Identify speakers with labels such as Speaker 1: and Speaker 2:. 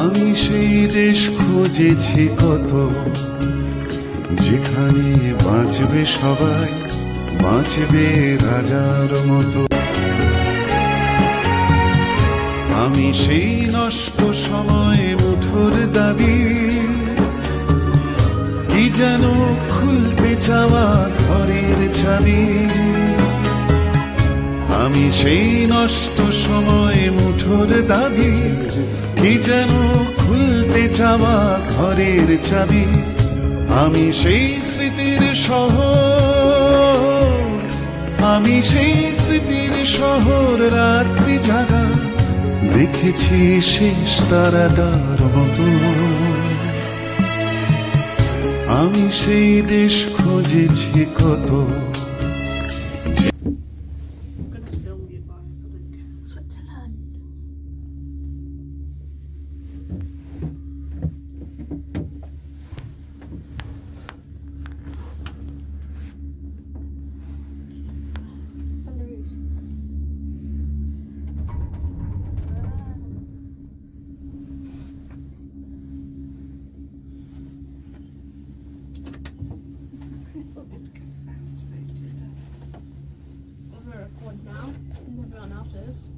Speaker 1: আমি সেই দেশ খুঁজেছি কত। যেখানে বাঁচবে সবাই, বাঁচবে রাজার মতো। আমি সেই নষ্ট সময় মুঠোর দাবি, কি যেন খুলতে চাওয়া ঘরের চাবি। আমি সেই নষ্ট সময় দাবি, কি যেন খুলতে চাওয়া ঘরের চাবি। আমি সেই স্মৃতির শহর, আমি সেই স্মৃতির শহর রাত্রি জাগা। দেখেছি শেষ তারাটার মতো। আমি সেই দেশ খুঁজেছি কত
Speaker 2: It's.